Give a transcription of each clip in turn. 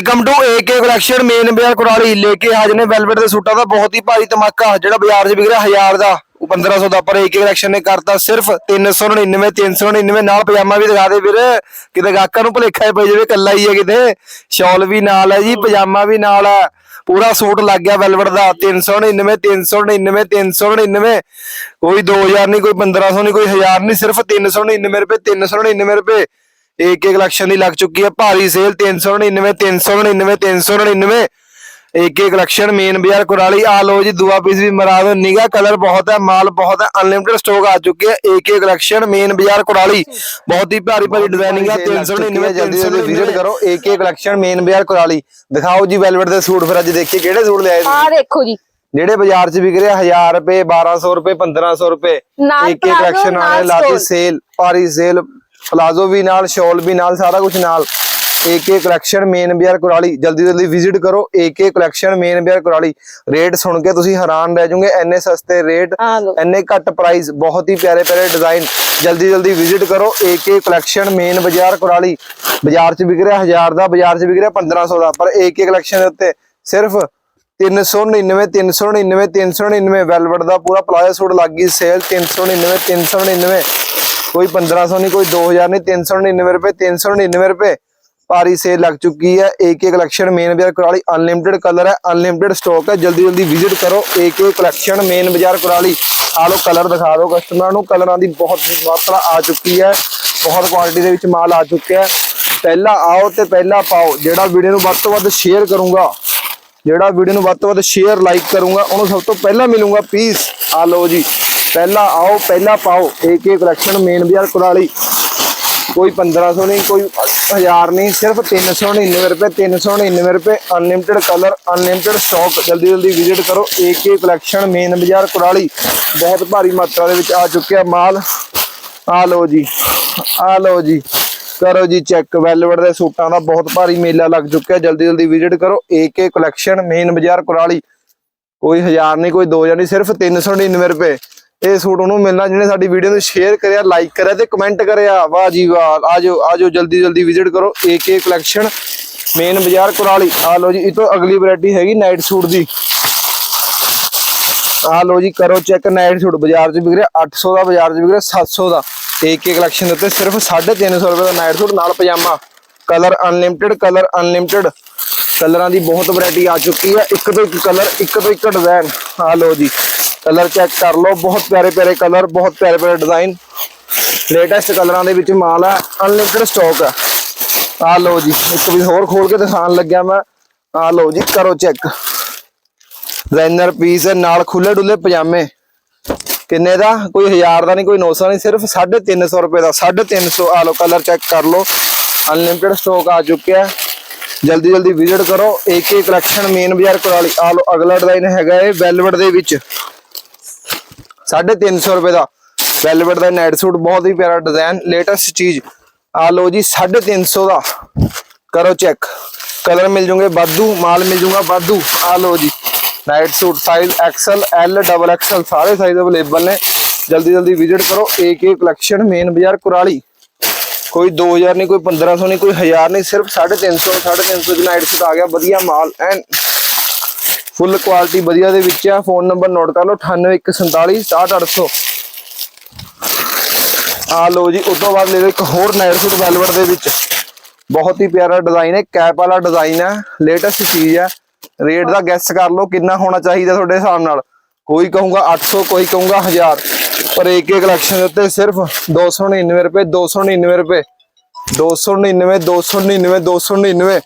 Welcome to AK collection main ਬਾਜ਼ਾਰ ਕੁਰਾਲੀ। ਲੈ ਕੇ ਹਾਜ਼ਰ ਨੇ ਵੈਲਵਟ ਦੇ ਸੂਟਾਂ ਦਾ ਬਹੁਤ ਹੀ ਭਾਰੀ ਧਮਾਕਾ, ਜਿਹੜਾ ਬਾਜ਼ਾਰ 'ਚ ਵਿਕ ਰਿਹਾ 1000 ਦਾ। ਉਹ 1500 ਦਾ, ਪਰ ਏਕੇ ਕਲੈਕਸ਼ਨ ਨੇ ਕਰਤਾ ਸਿਰਫ 399 399 ਨਾਲ ਪਜਾਮਾ ਵੀ ਦਿਖਾ ਦੇ ਵੀਰ। ਕਿਤੇ ਗਾਹਕਾਂ ਨੂੰ ਭੁਲੇਖਾ ਹੀ ਪੈ ਜਾਵੇ ਕੱਲਾ ਹੀ ਹੈ ਕਿਤੇ। ਸ਼ਾਲ ਵੀ ਨਾਲ ਹੈ ਜੀ, ਪਜਾਮਾ ਵੀ ਨਾਲ ਹੈ ਪੂਰਾ ਸੂਟ ਲੱਗ ਗਿਆ ਵੈਲਵਟ ਦਾ। 399 399 399 ਕੋਈ 2000 ਨਹੀਂ, ਕੋਈ 1500 ਨਹੀਂ, ਕੋਈ 1000 ਨਹੀਂ। ਸਿਰਫ 399 ਰੁਪਏ 399 ਰੁਪਏ। ਏਕ ਏਕ ਕਲੈਕਸ਼ਨ ਦੀ ਲੱਗ ਚੁੱਕੀ ਹੈ। ਭਾਰੀ ਸੇਲ 399 399 399 ਏਕ ਏਕ ਕਲੈਕਸ਼ਨ ਮੇਨ ਬਾਜ਼ਾਰ ਕੁਰਾਲੀ। ਆ ਲੋ ਜੀ ਦੂਆ ਪੀਸ ਵੀ ਮਰਾ ਦੋ ਨਿਗਾ ਕਲਰ ਬਹੁਤ ਹੈ ਮਾਲ ਬਹੁਤ ਹੈ ਅਨਲਿਮਿਟਡ ਸਟਾਕ ਆ ਚੁੱਕੀ ਹੈ। ਏਕ ਏਕ ਕਲੈਕਸ਼ਨ ਮੇਨ ਬਾਜ਼ਾਰ ਕੁਰਾਲੀ। ਬਹੁਤ ਹੀ ਭਾਰੀ ਭਾਰੀ ਡਿਜ਼ਾਈਨਿੰਗ ਹੈ। 399 ਜਲਦੀ ਜਲਦੀ ਵਿਜ਼ਿਟ ਕਰੋ। ਏਕ ਏਕ ਕਲੈਕਸ਼ਨ ਮੇਨ ਬਾਜ਼ਾਰ ਕੁਰਾਲੀ। ਦਿਖਾਓ ਜੀ ਵੈਲਵਟ ਦੇ ਸੂਟ ਫਿਰ ਅੱਜ ਦੇਖੀਏ। ਕਿਹੜੇ ਸੂਟ ਲਿਆਏ? ਆ ਦੇਖੋ ਜੀ। ਜਿਹੜੇ ਬਾਜ਼ਾਰ 'ਚ ਵਿਕ ਰਿਹਾ 1000 ਰੁਪਏ 1200 ਰੁਪਏ 1500 ਰੁਪਏ। ਇੱਕ ਇੱਕ ਕਲੈਕਸ਼ਨ ਲਾਤੀ stole। ਸੇਲ ਭਾਰੀ ਸੇਲ ਪਲਾਜ਼ੋ ਵੀ ਨਾਲ ਸ਼ਾਲ ਵੀ ਨਾਲ ਸਾਰਾ ਕੁਝ ਨਾਲ। ਇੱਕ ਕਲੈਕਸ਼ਨ ਮੇਨ ਬਾਜ਼ਾਰ ਕੁਰਾਲੀ ਜਲਦੀ ਜਲਦੀ ਵਿਜ਼ਿਟ ਕਰੋ। ਇੱਕ ਕਲੈਕਸ਼ਨ ਮੇਨ ਬਾਜ਼ਾਰ ਕੁਰਾਲੀ। ਰੇਟ ਸੁਣ ਕੇ ਤੁਸੀਂ ਹੈਰਾਨ ਰਹਿ ਜਾਓਗੇ ਇੰਨੇ ਸਸਤੇ ਰੇਟ ਇੰਨੇ ਘੱਟ ਪ੍ਰਾਈਸ ਬਹੁਤ ਹੀ ਪਿਆਰੇ ਪਿਆਰੇ ਡਿਜ਼ਾਈਨ ਜਲਦੀ ਜਲਦੀ ਵਿਜ਼ਿਟ ਕਰੋ। ਇੱਕ ਕਲੈਕਸ਼ਨ ਮੇਨ ਬਾਜ਼ਾਰ ਕੁਰਾਲੀ। ਬਾਜ਼ਾਰ 'ਚ ਵਿਕ ਰਿਹਾ 1000 ਦਾ ਬਾਜ਼ਾਰ 'ਚ ਵਿਕ ਰਿਹਾ 1500 ਦਾ। ਪਰ ਇੱਕ ਕਲੈਕਸ਼ਨ ਦੇ ਉੱਤੇ ਸਿਰਫ 399 399 399 ਵੈਲਵਟ ਦਾ ਪੂਰਾ ਪਲਾਜ਼ੋ ਸੂਟ ਲੱਗ ਗਈ ਸੇਲ 399 399 ਕੋਈ 1500 ਨਹੀਂ, ਕੋਈ 2000 ਨਹੀਂ 399 ਰੁਪਏ 399 ਰੁਪਏ। ਭਾਰੀ ਸੇਲ ਲੱਗ ਚੁੱਕੀ ਹੈ। ਏਕ ਏਕ ਕਲੈਕਸ਼ਨ ਮੇਨ ਬਾਜ਼ਾਰ ਕੁਰਾਲੀ ਅਨਲਿਮਿਟਿਡ ਕਲਰ ਹੈ ਅਨਲਿਮਿਟਿਡ ਸਟਾਕ ਹੈ। ਜਲਦੀ ਜਲਦੀ ਵਿਜ਼ਿਟ ਕਰੋ। ਏਕ ਏਕ ਕਲੈਕਸ਼ਨ ਮੇਨ ਬਾਜ਼ਾਰ ਕੁਰਾਲੀ। ਆ ਲੋ ਕਲਰ ਦਿਖਾ ਦਿਓ ਕਸਟਮਰਾਂ ਨੂੰ। ਕਲਰਾਂ ਦੀ ਬਹੁਤ ਮਾਤਰਾ ਆ ਚੁੱਕੀ ਹੈ। ਬਹੁਤ ਕੁਆਲਿਟੀ ਦੇ ਵਿੱਚ ਮਾਲ ਆ ਚੁੱਕਿਆ ਹੈ। ਪਹਿਲਾਂ ਆਓ ਤੇ ਪਹਿਲਾਂ ਪਾਓ। ਜਿਹੜਾ ਵੀਡੀਓ ਨੂੰ ਵੱਧ ਤੋਂ ਵੱਧ ਸ਼ੇਅਰ ਕਰੂੰਗਾ, ਜਿਹੜਾ ਵੀਡੀਓ ਨੂੰ ਵੱਧ ਤੋਂ ਵੱਧ ਸ਼ੇਅਰ ਲਾਈਕ ਕਰੂੰਗਾ, ਉਹਨੂੰ ਸਭ ਤੋਂ ਪਹਿਲਾਂ ਮਿਲੂੰਗਾ। ਪੀਸ ਆ ਲਓ ਜੀ। ਪਹਿਲਾਂ ਆਓ, ਪਹਿਲਾਂ ਪਾਓ। ਏਕ ਏਕ ਕਲੈਕਸ਼ਨ ਮੇਨ ਬਾਜ਼ਾਰ ਕੁਰਾਲੀ। ਕੋਈ 1500 ਨਹੀਂ, ਕੋਈ 1000 ਨਹੀਂ, ਸਿਰਫ 399 ਰੁਪਏ 399 ਰੁਪਏ ਅਨਲਿਮਿਟਿਡ ਕਲਰ ਅਨਲਿਮਿਟਿਡ ਸਟਾਕ ਜਲਦੀ ਜਲਦੀ ਵਿਜ਼ਿਟ ਕਰੋ। ਏਕ ਏਕ ਕਲੈਕਸ਼ਨ ਮੇਨ ਬਾਜ਼ਾਰ ਕੁਰਾਲੀ। ਬਹੁਤ ਭਾਰੀ ਮਾਤਰਾ ਦੇ ਵਿੱਚ ਆ ਚੁੱਕਿਆ ਮਾਲ। ਆ ਲਓ ਜੀ, ਆ ਲਓ ਜੀ। ਕਰੋ ਜੀ ਚੈੱਕ ਵੈਲਵਟ ਦੇ ਸੂਟਾਂ ਦਾ ਬਹੁਤ ਭਾਰੀ ਮੇਲਾ ਲੱਗ ਚੁੱਕਿਆ ਜਲਦੀ ਜਲਦੀ ਵਿਜ਼ਿਟ ਕਰੋ। ਏਕ ਏਕ ਕਲੈਕਸ਼ਨ ਮੇਨ ਬਾਜ਼ਾਰ ਕੁਰਾਲੀ। ਕੋਈ 1000 ਨਹੀਂ, ਕੋਈ 2000 ਨਹੀਂ, ਸਿਰਫ 399 ਰੁਪਏ। ਇਹ ਸੂਟ ਉਹਨੂੰ ਮਿਲਣਾ, ਜਿਹਨੇ ਸਾਡੀ ਵੀਡੀਓ ਨੂੰ ਸ਼ੇਅਰ ਕਰਿਆ ਲਾਈਕ ਕਰਿਆ ਤੇ ਕਮੈਂਟ ਕਰਿਆ। ਵਾਹ ਜੀ ਵਾਹ ਆਜੋ ਆਜੋ ਜਲਦੀ ਜਲਦੀ ਵਿਜ਼ਿਟ ਕਰੋ ਏਕ ਕਲੈਕਸ਼ਨ ਮੇਨ ਬਾਜ਼ਾਰ ਕੁਰਾਲੀ। ਆ ਲਓ ਜੀ, ਇਹ ਤੋਂ ਅਗਲੀ ਵੈਰਾਈਟੀ ਹੈਗੀ ਨਾਈਟ ਸੂਟ ਦੀ। ਆ ਲਓ ਜੀ, ਕਰੋ ਚੈੱਕ ਨਾਈਟ ਸੂਟ ਬਾਜ਼ਾਰ 'ਚ ਵਿਕ ਰਿਹਾ 800 ਦਾ ਬਾਜ਼ਾਰ 'ਚ ਵਿਕ ਰਿਹਾ 700 ਦਾ। ਏਕ ਏਕ ਕਲੈਕਸ਼ਨ ਦੇ ਉੱਤੇ ਸਿਰਫ 350 ਰੁਪਏ ਦਾ ਨਾਈਟ ਸੂਟ ਨਾਲ ਪਜਾਮਾ। ਕਲਰ ਅਨਲਿਮਿਟਿਡ ਕਲਰ ਅਨਲਿਮਿਟਿਡ ਕਲਰਾਂ ਦੀ ਬਹੁਤ ਵੈਰਾਈਟੀ ਆ ਚੁੱਕੀ ਹੈ, ਇੱਕ ਤੋਂ ਇੱਕ ਕਲਰ ਇੱਕ ਤੋਂ ਇੱਕ ਡਿਜ਼ਾਈਨ ਆ ਲੋ ਜੀ। ਕਲਰ ਚੈੱਕ ਕਰ ਲਓ। ਬਹੁਤ ਪਿਆਰੇ ਪਿਆਰੇ ਕਲਰ, ਬਹੁਤ ਪਿਆਰੇ ਪਿਆਰੇ ਡਿਜ਼ਾਈਨ। ਲੇਟੈਸਟ ਕਲਰਾਂ ਦੇ ਵਿੱਚ ਮਾਲ ਹੈ ਅਨਲਿਮਿਟਿਡ ਸਟਾਕ ਹੈ ਆ ਲਓ ਜੀ, ਇੱਕ ਵੀ ਹੋਰ ਖੋਲ ਕੇ ਦਿਖਾਉਣ ਲੱਗਿਆ ਮੈਂ। ਆ ਲਓ ਜੀ, ਕਰੋ ਚੈੱਕ। ਡਿਜ਼ਾਈਨਰ ਪੀਸ ਹੈ ਨਾਲ ਖੁੱਲੇ ਡੁੱਲੇ ਪਜਾਮੇ। ਕਿੰਨੇ ਦਾ? ਕੋਈ 1000 ਦਾ ਨਹੀਂ, ਕੋਈ 900 ਨਹੀਂ, ਸਿਰਫ 350 ਰੁਪਏ ਦਾ 350 ਆ ਲਓ, ਕਲਰ ਚੈੱਕ ਕਰ ਲਓ। ਅਨਲਿਮਿਟਿਡ ਸਟਾਕ ਆ ਚੁੱਕਿਆ ਜਲਦੀ ਜਲਦੀ ਵਿਜ਼ਿਟ ਕਰੋ। ਏਕੇ ਕਲੈਕਸ਼ਨ ਮੇਨ ਬਾਜ਼ਾਰ ਕੁਰਾਲੀ ਆ ਲਓ, ਅਗਲਾ ਡਿਜ਼ਾਈਨ ਹੈਗਾ ਇਹ ਵੈਲਵਟ ਦੇ ਵਿੱਚ। 350 ਰੁਪਏ ਦਾ ਵੈਲਵਟ ਦਾ ਨਾਈਟ ਸੂਟ ਬਹੁਤ ਹੀ ਪਿਆਰਾ ਡਿਜ਼ਾਈਨ ਲੇਟੈਸਟ ਚੀਜ਼। ਆ ਲਓ ਜੀ 350 ਦਾ। ਕਰੋ ਚੈੱਕ ਕਲਰ ਮਿਲ ਜੂਗੇ ਵਾਧੂ, ਮਾਲ ਮਿਲ ਜੂਗਾ ਵਾਧੂ। ਆ ਲਓ ਜੀ night suit size XL L double XL ਸਾਰੇ ਸਾਈਜ਼ ਅਵੇਲੇਬਲ ਨੇ। ਜਲਦੀ ਜਲਦੀ ਵਿਜ਼ਿਟ ਕਰੋ ਏਕ ਏਕ ਕਲੈਕਸ਼ਨ ਮੇਨ ਬਾਜ਼ਾਰ ਕੁਰਾਲੀ। ਕੋਈ 2000 ਨਹੀਂ, ਕੋਈ 1500 ਨਹੀਂ, ਕੋਈ 1000 ਨਹੀਂ, ਸਿਰਫ 350 350 ਦੀ ਨਾਈਟ ਸੂਟ ਆ ਗਿਆ, ਵਧੀਆ ਮਾਲ। ਐਨ ਫੁੱਲ ਕੁਆਲਿਟੀ ਵਧੀਆ ਦੇ ਵਿੱਚ ਆ। ਫੋਨ ਨੰਬਰ ਨੋਟ ਕਰ ਲਓ 9814 67800 ਆ ਲਓ ਜੀ, ਉਸ ਤੋਂ ਬਾਅਦ ਲੈ ਲਓ ਇੱਕ ਹੋਰ ਨਾਈਟ ਸੂਟ ਵੈਲਵਟ ਦੇ ਵਿੱਚ। ਬਹੁਤ ਹੀ ਪਿਆਰਾ ਡਿਜ਼ਾਈਨ ਹੈ, ਕੈਪ ਵਾਲਾ ਡਿਜ਼ਾਈਨ ਹੈ ਲੇਟੈਸਟ ਚੀਜ਼ ਹੈ। ਰੇਟ ਦਾ ਗੈਸ ਕਰ ਲਓ, ਕਿੰਨਾ ਹੋਣਾ ਚਾਹੀਦਾ ਤੁਹਾਡੇ ਹਿਸਾਬ ਨਾਲ। ਕੋਈ ਕਹੂੰਗਾ 800 ਕੋਈ ਕਹੂੰਗਾ 1000 ਪਰ ਇੱਕ ਇੱਕ ਕਲੈਕਸ਼ਨ ਦੇ ਉੱਤੇ ਸਿਰਫ 299 ਰੁਪਏ 299 ਰੁਪਏ। 299 299 299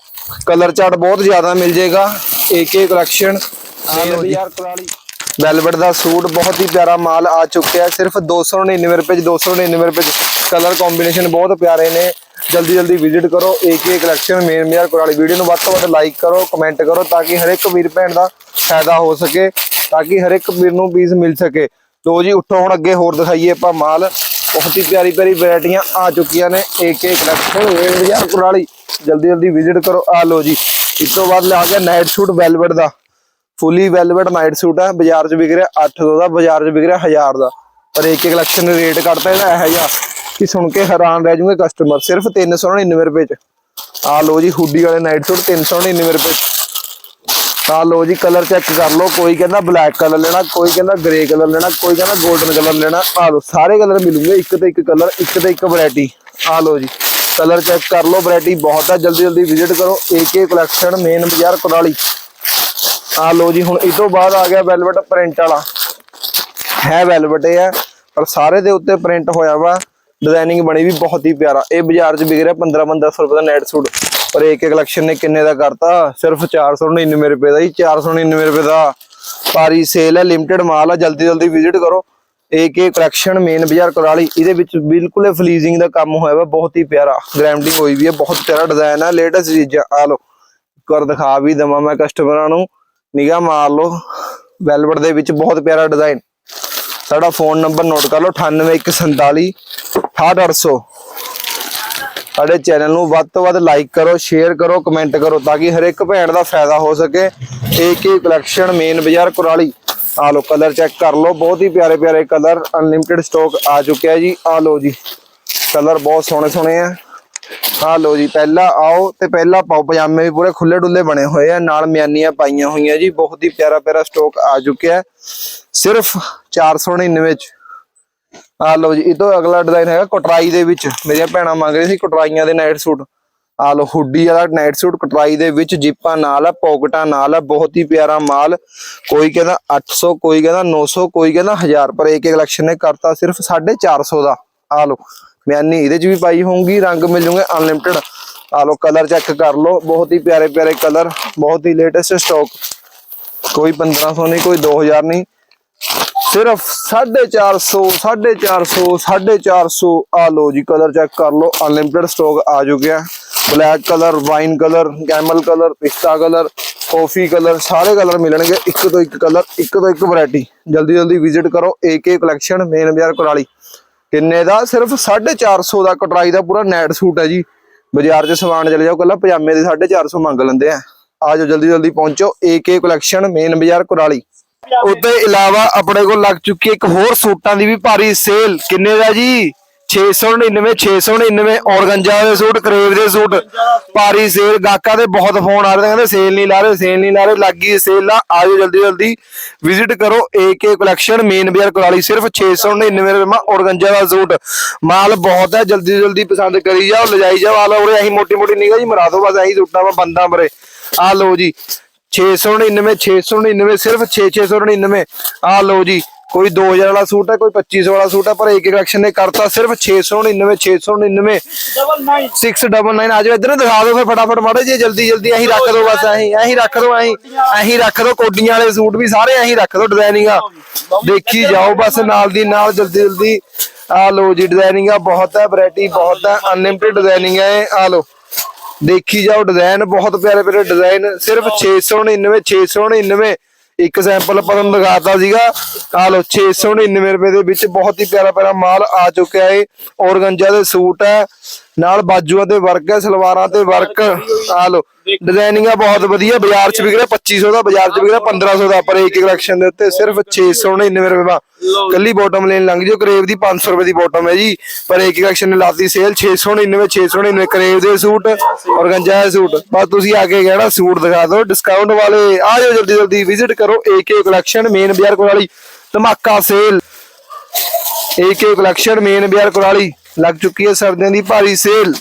ਕਲਰ ਚਾਰਟ ਬਹੁਤ ਜ਼ਿਆਦਾ ਮਿਲ ਜਾਏਗਾ। ਇੱਕ ਕਲੈਕਸ਼ਨ ਆ ਲਓ ਯਾਰ ਕੁਰਾਲੀ। ਵੈਲਵਟ ਦਾ ਸੂਟ ਬਹੁਤ ਹੀ ਪਿਆਰਾ ਮਾਲ ਆ ਚੁੱਕਿਆ ਹੈ। ਸਿਰਫ 299 ਰੁਪਏ ਚ 299 ਰੁਪਏ ਚ ਕਲਰ ਕੰਬੀਨੇਸ਼ਨ ਬਹੁਤ ਪਿਆਰੇ ਨੇ। ਜਲਦੀ ਜਲਦੀ ਵਿਜ਼ਿਟ ਕਰੋ। ਏਕ ਏਕ ਕਲੈਕਸ਼ਨ ਮੇਨ ਮੇਰ ਕੁਰਾਲੀ। ਵੀਡੀਓ ਨੂੰ ਵੱਧ ਤੋਂ ਵੱਧ ਲਾਈਕ ਕਰੋ ਕਮੈਂਟ ਕਰੋ ਤਾਂ ਕਿ ਹਰ ਇੱਕ ਵੀਰ ਭੈਣ ਦਾ ਫਾਇਦਾ ਹੋ ਸਕੇ ਤਾਂ ਕਿ ਹਰ ਇੱਕ ਵੀਰ ਨੂੰ ਪੀਸ ਮਿਲ ਸਕੇ। ਲੋ ਜੀ ਉੱਠੋ ਹੁਣ ਅੱਗੇ ਹੋਰ ਦਿਖਾਈਏ ਆਪਾਂ ਮਾਲ। ਬਹੁਤ ਹੀ ਪਿਆਰੀ ਪਿਆਰੀ ਵੈਰਾਈਟੀਆਂ ਆ ਚੁੱਕੀਆਂ ਨੇ ਏਕ ਏਕ ਕਲੈਕਸ਼ਨ ਮੇਨ ਬਾਜ਼ਾਰ ਕੁਰਾਲੀ। ਜਲਦੀ ਜਲਦੀ ਵਿਜ਼ਿਟ ਕਰੋ। ਆ ਲੋ ਜੀ ਇਸ ਤੋਂ ਬਾਅਦ ਆ ਗਿਆ ਨਾਈਟ ਸੂਟ ਵੈਲਵਟ ਦਾ। ਫੁੱਲੀ ਵੈਲਵਟ ਨਾਈਟ ਸੂਟ ਹੈ, ਬਾਜ਼ਾਰ 'ਚ ਵਿਕ ਰਿਹਾ 800 ਦਾ, ਬਾਜ਼ਾਰ 'ਚ ਵਿਕ ਰਿਹਾ 1000 ਦਾ। ਪਰ ਇੱਕ ਇੱਕ ਕਲੈਕਸ਼ਨ ਰੇਟ ਕੱਢਤਾ ਇਹਦਾ ਇਹੋ ਜਿਹਾ ਕਿ ਸੁਣ ਕੇ ਹੈਰਾਨ ਰਹਿ ਜੂਗੇ ਕਸਟਮਰ ਸਿਰਫ 399 ਰੁਪਏ 'ਚ। ਆ ਲੋ ਜੀ ਹੁੱਡੀ ਵਾਲੇ ਨਾਈਟ ਸੂਟ 399 ਰੁਪਏ ਆ ਲੋ ਜੀ ਕਲਰ ਚੈੱਕ ਕਰ ਲਓ, ਕੋਈ ਕਹਿੰਦਾ ਬਲੈਕ ਕਲਰ ਲੈਣਾ, ਕੋਈ ਕਹਿੰਦਾ ਗ੍ਰੇ ਕਲਰ ਲੈਣਾ, ਕੋਈ ਕਹਿੰਦਾ 골ਡਨ ਕਲਰ ਲੈਣਾ। ਆ ਲੋ ਸਾਰੇ ਕਲਰ ਮਿਲੂਗੇ, ਇੱਕ ਤੇ ਇੱਕ ਕਲਰ ਇੱਕ ਤੇ ਇੱਕ ਵੈਰਾਈਟੀ ਆ ਲੋ ਜੀ। ਕਲਰ ਚੈੱਕ ਕਰ ਲਓ, ਵੈਰਾਈਟੀ ਬਹੁਤ ਹੈ ਜਲਦੀ ਜਲਦੀ ਵਿਜ਼ਿਟ ਕਰੋ ਏਕੇ ਕਲੈਕਸ਼ਨ ਮੇਨ ਬਾਜ਼ਾਰ ਕੁਰਾਲੀ। ਆ ਲੋ ਜੀ, ਹੁਣ ਇਹ ਤੋਂ ਬਾਅਦ ਆ ਗਿਆ ਵੈਲਵਟ ਪ੍ਰਿੰਟ ਵਾਲਾ। ਹੈ ਵੈਲਵਟ ਹੈ ਪਰ ਸਾਰੇ ਦੇ ਉੱਤੇ ਪ੍ਰਿੰਟ ਹੋਇਆ ਵਾ। ਡਿਜ਼ਾਈਨਿੰਗ ਬਣੀ ਵੀ ਬਹੁਤ ਹੀ ਪਿਆਰਾ। ਇਹ ਬਾਜ਼ਾਰ 'ਚ ਵਿਕ ਰਿਹਾ 15 1500 ਰੁਪਏ ਦਾ ਨੈਟ ਸੂਟ ਪਰ ਇੱਕ ਕਲੈਕਸ਼ਨ ਨੇ ਕਿੰਨੇ ਦਾ ਕਰਤਾ? ਸਿਰਫ 499 ਰੁਪਏ ਦਾ ਹੀ 499 ਰੁਪਏ ਦਾ। ਭਾਰੀ ਸੇਲ ਹੈ ਲਿਮਟਿਡ ਮਾਲ ਆ, ਜਲਦੀ ਜਲਦੀ ਵਿਜ਼ਿਟ ਕਰੋ। ਏਕ ਏ ਕਲੈਕਸ਼ਨ ਮੇਨ ਬਾਜ਼ਾਰ ਕੁਰਾਲੀ ਇਹਦੇ ਵਿੱਚ ਬਿਲਕੁਲ ਫਲੀਜ਼ਿੰਗ ਦਾ ਕੰਮ ਹੋਇਆ ਵਾ, ਬਹੁਤ ਹੀ ਪਿਆਰਾ। ਗ੍ਰੈਂਡਿੰਗ ਹੋਈ ਵੀ ਹੈ ਬਹੁਤ ਪਿਆਰਾ ਡਿਜ਼ਾਈਨ ਹੈ ਲੇਟੈਸਟ ਚੀਜ਼ਾਂ, ਆ ਲੋ ਇੱਕ ਵਾਰ ਦਿਖਾ ਵੀ ਦਵਾਂ ਮੈਂ ਕਸਟਮਰਾਂ ਨੂੰ। ਨਿਗਾਹ ਮਾਰ ਲਓ। ਵੈਲਵਟ ਦੇ ਵਿੱਚ ਬਹੁਤ ਪਿਆਰਾ ਡਿਜ਼ਾਈਨ ਸਾਡਾ ਫੋਨ ਨੰਬਰ ਨੋਟ ਕਰ ਲਓ 98147 6800 ਸਾਡੇ ਚੈਨਲ ਨੂੰ ਵੱਧ ਤੋਂ ਵੱਧ ਲਾਈਕ ਕਰੋ ਸ਼ੇਅਰ ਕਰੋ ਕਮੈਂਟ ਕਰੋ, ਤਾਂ ਕਿ ਹਰ ਇੱਕ ਭੈਣ ਦਾ ਫਾਇਦਾ ਹੋ ਸਕੇ। ਏਕ ਹੀ ਕਲੈਕਸ਼ਨ ਮੇਨ ਬਾਜ਼ਾਰ ਕੁਰਾਲੀ ਆ ਲੋ ਕਲਰ ਚੈੱਕ ਕਰ ਲਓ, ਬਹੁਤ ਹੀ ਪਿਆਰੇ ਪਿਆਰੇ ਕਲਰ ਅਨਲਿਮਿਟਿਡ ਸਟਾਕ ਆ ਚੁੱਕਿਆ ਜੀ। ਆ ਲੋ ਜੀ, ਕਲਰ ਬਹੁਤ ਸੋਹਣੇ ਸੋਹਣੇ ਆ। ਆ ਲੋ ਜੀ, ਪਹਿਲਾ ਆਓ ਤੇ ਪਹਿਲਾ ਪਾਓ, ਪਜਾਮੇ ਵੀ ਪੂਰੇ ਖੁੱਲੇ ਡੁੱਲੇ ਬਣੇ ਹੋਏ ਆ, ਨਾਲ ਮਿਆਨੀਆਂ ਪਾਈਆਂ ਹੋਈਆਂ ਜੀ, ਬਹੁਤ ਹੀ ਪਿਆਰਾ ਪਿਆਰਾ ਸਟਾਕ ਆ ਚੁੱਕਿਆ ਹੈ। ਸਿਰਫ 499 ਚ। ਆ ਲਓ ਜੀ, ਇਹ ਤੋਂ ਅਗਲਾ ਡਿਜ਼ਾਈਨ ਹੈਗਾ ਕਟਰਾਈ ਦੇ ਵਿੱਚ। ਮੇਰੀਆਂ ਭੈਣਾਂ ਮੰਗ ਰਹੀ ਸੀ ਕਟਰਾਈਆਂ ਦੇ ਨਾਈਟ ਸੂਟ ਆ ਲਓ, ਹੁੱਡੀ ਵਾਲਾ ਨਾਈਟ ਸੂਟ ਕਟਰਾਈ ਦੇ ਵਿੱਚ ਜਿੱਪਾਂ ਨਾਲ ਆ, ਪੌਕਟਾਂ ਨਾਲ ਆ, ਬਹੁਤ ਹੀ ਪਿਆਰਾ ਮਾਲ। ਕੋਈ ਕਹਿੰਦਾ 800 ਕੋਈ ਕਹਿੰਦਾ 900 ਕੋਈ ਕਹਿੰਦਾ 1000 ਪਰ ਇੱਕ ਕਲੈਕਸ਼ਨ ਨੇ ਕਰਤਾ ਸਿਰਫ 450 ਦਾ। ਆ ਲਓ ਮਿਆਨੀ ਇਹਦੇ ਚ ਵੀ ਪਾਈ ਹੋਊਗੀ, ਰੰਗ ਮਿਲ ਜੂਗੇ ਅਨਲਿਮਿਟਡ ਆ ਲਓ ਕਲਰ ਚੈੱਕ ਕਰ ਲਓ, ਬਹੁਤ ਹੀ ਪਿਆਰੇ ਪਿਆਰੇ ਕਲਰ ਬਹੁਤ ਹੀ ਲੇਟੈਸਟ ਸਟਾਕ ਕੋਈ 1500 ਨਹੀਂ, ਕੋਈ 2000 ਨਹੀਂ। ਸਿਰਫ 450 450 450 ਆ ਲੋ ਜੀ ਕਲਰ ਚੈੱਕ ਕਰ ਲੋ ਅਨਲਿਮਿਟਡ ਸਟਾਕ ਆ ਚੁੱਕਿਆ। Black colour, wine colour, camel colour, ਪਿਸਤਾ ਕਲਰ, ਕਾਫੀ ਕਲਰ, ਸਾਰੇ ਕਲਰ ਮਿਲਣਗੇ, ਇੱਕ ਤੋਂ ਇੱਕ ਕਲਰ, ਇੱਕ ਤੋਂ ਇੱਕ ਵੈਰਾਈਟੀ। ਜਲਦੀ ਜਲਦੀ ਵਿਜ਼ਿਟ ਕਰੋ ਏਕੇ ਕਲੈਕਸ਼ਨ ਮੇਨ ਬਾਜ਼ਾਰ ਕੁਰਾਲੀ। ਕਿੰਨੇ ਦਾ? ਸਿਰਫ 450 ਦਾ ਕਟਰਾਈ ਦਾ ਪੂਰਾ ਨੈਟ ਸੂਟ ਹੈ ਜੀ। ਬਾਜ਼ਾਰ 'ਚ ਸਮਾਨ ਚਲੇ ਜਾਓ, ਕੱਲਾ ਪਜਾਮੇ ਦੇ 450 ਮੰਗ ਲੈਂਦੇ ਆ। ਆ ਜਾਓ, ਜਲਦੀ ਜਲਦੀ ਪਹੁੰਚੋ ਏਕੇ ਕਲੈਕਸ਼ਨ ਮੇਨ ਬਾਜ਼ਾਰ ਕੁਰਾਲੀ। ਉਤੇ ਇਲਾਵਾ ਆਪਣੇ ਕੋਲ ਲੱਗ ਚੁੱਕੀ ਇੱਕ ਹੋਰ ਸੂਟਾਂ ਦੀ ਵੀ ਭਾਰੀ ਸੇਲ ਕਿੰਨੇ ਦਾ ਜੀ? 699 699 ਔਰਗੰਜਾ ਦੇ ਸੂਟ ਕਰੇਵ ਦੇ ਸੂਟ ਭਾਰੀ ਸੇਲ ਗਾਕਾਂ ਦੇ ਬਹੁਤ ਫੋਨ ਆ ਰਹੇ ਨੇ, ਕਹਿੰਦੇ ਸੇਲ ਨਹੀਂ ਲਾ ਰਹੇ ਸੇਲ ਨਹੀਂ ਲਾ ਰਹੇ ਲੱਗੀ ਸੇਲ ਆ ਆਜੋ ਜਲਦੀ ਜਲਦੀ। ਵਿਜ਼ਿਟ ਕਰੋ ਏਕੇ ਕਲੈਕਸ਼ਨ ਮੇਨ ਬਜ਼ਾਰ ਕੋਲਾਲੀ ਸਿਰਫ 699 ਰੁਪਏ ਮਾ ਔਰਗੰਜਾ ਦਾ ਸੂਟ। ਮਾਲ ਬਹੁਤ ਹੈ ਜਲਦੀ ਜਲਦੀ ਪਸੰਦ ਕਰੀ ਜਾਓ ਲਜਾਈ ਜਾਓ ਆ ਲਓ ਉਰੇ ਅਸੀਂ ਮੋਟੀ ਮੋਟੀ ਨਿਗਾ ਜੀ ਮਰਾ ਦੋ ਬਸ ਅਸੀਂ ਸੂਟਾਂ ਵਾ ਬੰਦਾਂ ਬਰੇ ਆ ਲਓ ਜੀ 699 699 ਸਿਰਫ 6699 ਆ ਲਓ ਜੀ ਕੋਈ 2000 ਵਾਲਾ ਸੂਟ ਹੈ, ਕੋਈ 2500 ਵਾਲਾ ਸੂਟ ਹੈ, ਪਰ ਇੱਕ ਕਲੈਕਸ਼ਨ ਨੇ ਕਰਤਾ ਸਿਰਫ 699 699 699 ਆ ਜਾਓ, ਇਧਰ ਦਿਖਾ ਦਿਓ ਫਿਰ ਫਟਾਫਟ ਮਾੜੇ ਜੀ ਜਲਦੀ ਜਲਦੀ ਅਸੀਂ ਰੱਖ ਦਿਓ ਬਸ ਅਸੀਂ ਅਸੀਂ ਰੱਖ ਦਿਓ ਅਸੀਂ ਅਸੀਂ ਰੱਖ ਦਿਓ, ਕੋਡੀਆਂ ਵਾਲੇ ਸੂਟ ਵੀ ਸਾਰੇ ਅਸੀਂ ਰੱਖ ਦਿਓ ਡਿਜ਼ਾਈਨਿੰਗ ਦੇਖੀ ਜਾਓ ਬਸ, ਨਾਲ ਦੀ ਨਾਲ, ਜਲਦੀ ਜਲਦੀ। ਆ ਲੋ ਜੀ ਡਿਜ਼ਾਈਨਿੰਗ ਆ ਬਹੁਤ ਹੈ ਵੈਰਾਈਟੀ ਬਹੁਤ ਹੈ ਅਨਲਿਮਿਟਿਡ ਡਿਜ਼ਾਈਨਿੰਗ ਹੈ ਆ ਲਓ। ਦੇਖੀ ਜਾਓ ਡਿਜ਼ਾਈਨ ਬਹੁਤ ਪਿਆਰੇ ਪਿਆਰੇ ਡਿਜ਼ਾਈਨ ਸਿਰਫ 699 699 ਇੱਕ ਸੈਂਪਲ ਆਪਾਂ ਤੁਹਾਨੂੰ ਦਿਖਾਤਾ ਸੀਗਾ। ਆ ਲਓ 699 ਰੁਪਏ ਦੇ ਵਿੱਚ ਬਹੁਤ ਹੀ ਪਿਆਰਾ ਪਿਆਰਾ ਮਾਲ ਆ ਚੁੱਕਿਆ ਏ। ਔਰਗੰਜਾ ਦੇ ਸੂਟ ਹੈ। ਨਾਲ ਬਾਜੂਆਂ ਤੇ ਵਰਕ ਹੈ ਸਲਵਾਰਾਂ ਤੇ ਵਰਕ ਆ ਲਓ ਡਿਜ਼ਾਈਨਿੰਗ ਬਹੁਤ ਵਧੀਆ ਬਾਜ਼ਾਰ 'ਚ ਵਿਕ ਰਿਹਾ 2500 ਦਾ ਬਾਜ਼ਾਰ 'ਚ ਵਿਕ ਰਿਹਾ 1500 ਦਾ ਪਰ ਇੱਕ ਕਲੈਕਸ਼ਨ ਦੇ ਉੱਤੇ ਸਿਰਫ 699 ਰੁਪਏ ਦਾ। ਕੱਲੀ ਬਾਟਮ ਲੈਣ ਲੰਘ ਜਿਓ ਕਰੇਵ ਦੀ 500 ਰੁਪਏ ਦੀ ਬਾਟਮ ਹੈ ਜੀ ਪਰ ਇੱਕ ਕਲੈਕਸ਼ਨ ਨੇ ਲਾਤੀ ਸੇਲ 699 699 ਕਰੇਵ ਦੇ ਸੂਟ ਔਰਗੰਜਾ ਦੇ ਸੂਟ। ਬਸ ਤੁਸੀਂ ਆ ਕੇ ਕਹਿਣਾ ਸੂਟ ਦਿਖਾ ਦਿਓ ਡਿਸਕਾਊਂਟ ਵਾਲੇ ਆ ਜਾਓ ਜਲਦੀ ਜਲਦੀ ਵਿਜ਼ਿਟ ਕਰੋ ਏਕੇ ਕਲੈਕਸ਼ਨ ਮੇਨ ਬਾਜ਼ਾਰ ਕੋਲ ਵਾਲੀ ਧਮਾਕਾ ਸੇਲ ਏਕੇ ਕਲੈਕਸ਼ਨ ਮੇਨ ਬਾਜ਼ਾਰ ਕੁਰਾਲੀ ਲੱਗ ਚੁੱਕੀ ਹੈ ਸਰਦੀਆਂ ਦੀ ਭਾਰੀ ਸੇਲ।